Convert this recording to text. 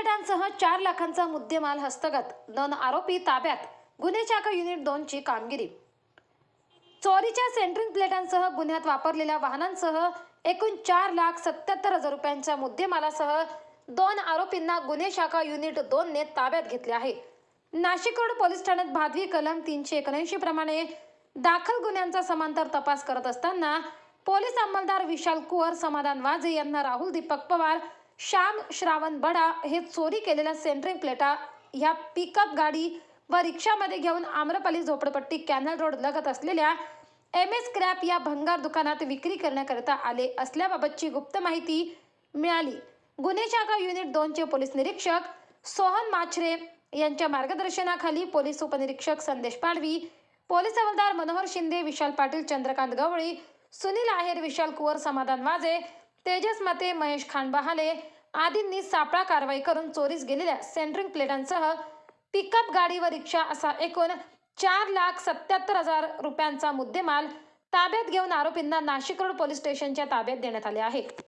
प्लेटांसह चार लाखांचा मुद्देमाल हस्तगत. दोन आरोपी ताब्यात. गुन्हे शाखा युनिट दोनची कामगिरी. चोरीच्या सेंट्रिंग प्लेटांसह गुन्ह्यात वापरलेल्या वाहनांसह एकूण चार लाख सत्याहत्तर हजार रुपयांच्या मुद्देमालासह दोन आरोपींना गुन्हे शाखा युनिट दोनने ताब्यात घेतले आहे. नाशिक रोड पोलीस ठाण्यात भादवी कलम तीनशे एकोणऐंशी प्रमाणे दाखल गुन्ह्यांचा समांतर तपास करत असताना पोलीस अंमलदार विशाल कुवर समाधान वाजे यांना राहुल दीपक पवार श्याम श्रावण बडा हे चोरी केलेल्या सेंट्रिंग प्लेटा ह्या पिकअप गाडी व रिक्षामध्ये घेऊन आम्रपाली झोपडपट्टी कॅनल रोड लगत असलेल्या एम एस क्रॅप या भंगार दुकानात विक्री करण्याकरिता आले असल्याबाबतची गुप्त माहिती मिळाली. गुन्हे शाखा युनिट दोनचे पोलीस निरीक्षक सोहन माछरे यांच्या मार्गदर्शनाखाली पोलीस उपनिरीक्षक संदेश पाडवी पोलीस हवालदार मनोहर शिंदे विशाल पाटील चंद्रकांत गवळी सुनील आहेर विशाल कुवर समाधान वाजे तेजस मते महेश बहाले आदींनी सापळा कारवाई करून चोरीस गेलेल्या सेंट्रिंग प्लेटांसह पिकअप गाडी व रिक्षा असा एकूण चार लाख सत्याहत्तर हजार रुपयांचा मुद्देमाल ताब्यात घेऊन आरोपींना नाशिक रोड पोलीस स्टेशनच्या ताब्यात देण्यात आले आहे.